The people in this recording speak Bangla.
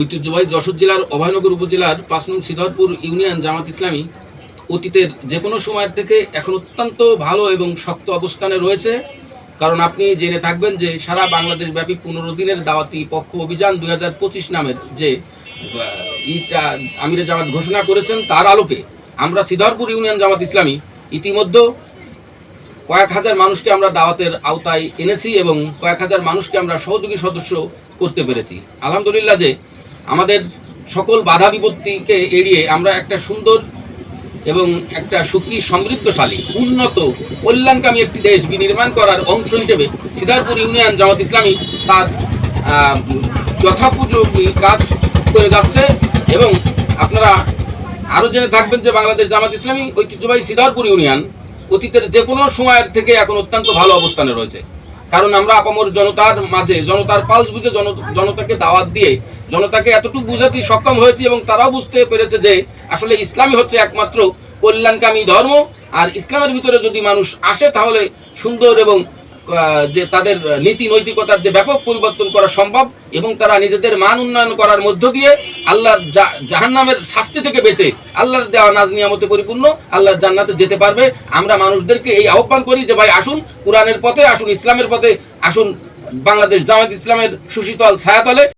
ঐতিহ্যবাহী যশোর জেলার অভয়নগর উপজেলার পাঁচ নং সিদ্ধপুর ইউনিয়ন জামাত ইসলামী অতীতের যে কোনো সময়ের থেকে এখন অত্যন্ত ভালো এবং শক্ত অবস্থানে রয়েছে। কারণ আপনি জেনে থাকবেন যে সারা বাংলাদেশ ব্যাপী পনেরো দিনের দাওয়াতি পক্ষ অভিযান দু হাজার পঁচিশ নামের যে ইটা আমিরে জামাত ঘোষণা করেছেন তার আলোকে আমরা সিদ্ধরপুর ইউনিয়ন জামাত ইসলামী ইতিমধ্যে কয়েক হাজার মানুষকে আমরা দাওয়াতের আওতায় এনেছি এবং কয়েক হাজার মানুষকে আমরা সহযোগী সদস্য করতে পেরেছি। আলহামদুলিল্লাহ যে আমাদের সকল বাধা বিপত্তিকে এড়িয়ে আমরা একটা সুন্দর এবং একটা সুখী সমৃদ্ধশালী উন্নত কল্যাণকামী একটি দেশ বিনির্মাণ করার অংশ হিসেবে সিদারপুর ইউনিয়ন জামাত ইসলামী তার আহ, কাজ করে যাচ্ছে এবং আপনারা আরও জেনে থাকবেন যে বাংলাদেশ জামাত ইসলামী ঐতিহ্যবাহী সিদারপুর ইউনিয়ন অতীতের যে কোনো সময়ের থেকে এখন অত্যন্ত ভালো অবস্থানে রয়েছে। কারণ আমরা আপামর জনতার মাঝে জনতার পালস বুঝে জন জনতাকে দাওয়াত দিয়ে জনতাকে এতটুকু বুঝাতে সক্ষম হয়েছি এবং তারাও বুঝতে পেরেছে যে আসলে ইসলামই হচ্ছে একমাত্র কল্যাণকামী ধর্ম। আর ইসলামের ভিতরে যদি মানুষ আসে, তাহলে সুন্দর এবং যে তাদের নীতি নৈতিকতার যে ব্যাপক পরিবর্তন করা সম্ভব এবং তারা নিজেদের মান উন্নয়ন করার মধ্য দিয়ে আল্লাহর জাহান নামের শাস্তি থেকে বেঁচে আল্লাহর দেওয়া নাজ নিয়ামতে পরিপূর্ণ আল্লাহর জান্নাতে যেতে পারবে। আমরা মানুষদেরকে এই আহ্বান করি যে, ভাই, আসুন কোরআনের পথে, আসুন ইসলামের পথে, আসুন বাংলাদেশ জামাত ইসলামের সুশীতল ছায়াতলে।